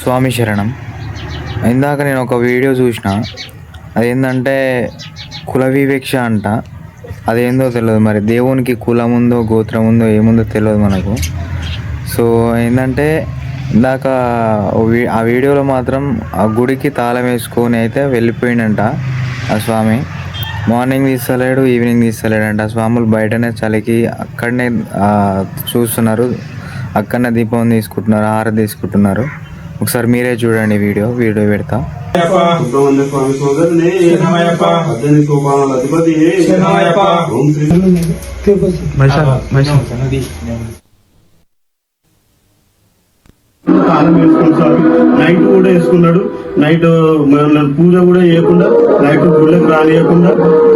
స్వామి శరణం. ఇందాక నేను ఒక వీడియో చూసిన అదేంటంటే కుల వివక్ష అంట. అదేందో తెలియదు మరి దేవునికి కులం ఉందో గోత్రం ఉందో ఏముందో తెలియదు మనకు. సో ఏంటంటే ఇందాక ఆ వీడియోలో మాత్రం ఆ గుడికి తాళం వేసుకొని అయితే వెళ్ళిపోయిండంట ఆ స్వామి. Morning తీస్తలేడు evening తీస్తలేడంట. స్వాములు బయటనే చలికి అక్కడనే చూస్తున్నారు. అక్కడనే దీపం తీసుకుంటున్నారు హారతి తీసుకుంటున్నారు. ఒకసారి మీరే చూడండి వీడియో వీడియో పెడతా. తాళం వేసుకుని స్వామి నైట్ కూడా వేసుకున్నాడు. నైట్ పూజ కూడా చేయకుండా నైట్ గుళ్ళకి రానియకుండా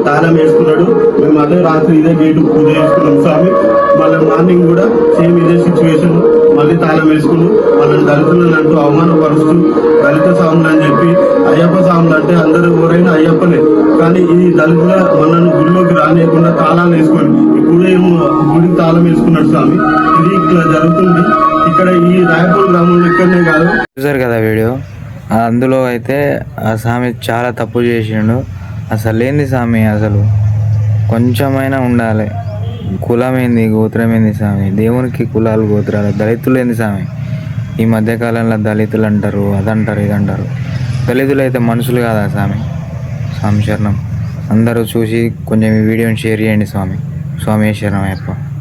తాళం వేసుకున్నాడు. మేము అదే రాత్రి ఇదే గేటు పూజ చేసుకున్నాం స్వామి. మళ్ళీ మార్నింగ్ కూడా సేమ్ ఇదే తాళం వేసుకుని వాళ్ళని దళితులను అంటూ అవమానపరుస్తూ దళిత సాములు అని చెప్పి అయ్యప్ప సాములు అంటే అందరూ ఎవరైనా అయ్యప్పలే. కానీ ఈ దళితుల మనల్ని గుడిలోకి రానియకుండా తాళాలు వేసుకోండి ఇప్పుడు ఏమో గుడికి తాళం వేసుకున్నాడు స్వామి. ఇది ఇట్లా జరుగుతుంది. ఇక్కడ ఈ రాయపూర్ గ్రామంలో ఇక్కడనే కాదు. చూసారు కదా వీడియో? అందులో అయితే ఆ స్వామి చాలా తప్పు చేసిండు. అసలు ఏంది స్వామి అసలు. కొంచెమైనా ఉండాలి. కులం ఏంది స్వామి? దేవునికి కులాలు గోత్రాలు దళితులు ఏంది స్వామి? ఈ మధ్యకాలంలో దళితులు అంటారు అదంటారు ఇదంటారు. దళితులు అయితే మనుషులు కాదా స్వామి? స్వామి శరణం. అందరూ చూసి కొంచెం ఈ వీడియోని షేర్ చేయండి స్వామి. స్వామి శరణం అయ్యప్ప.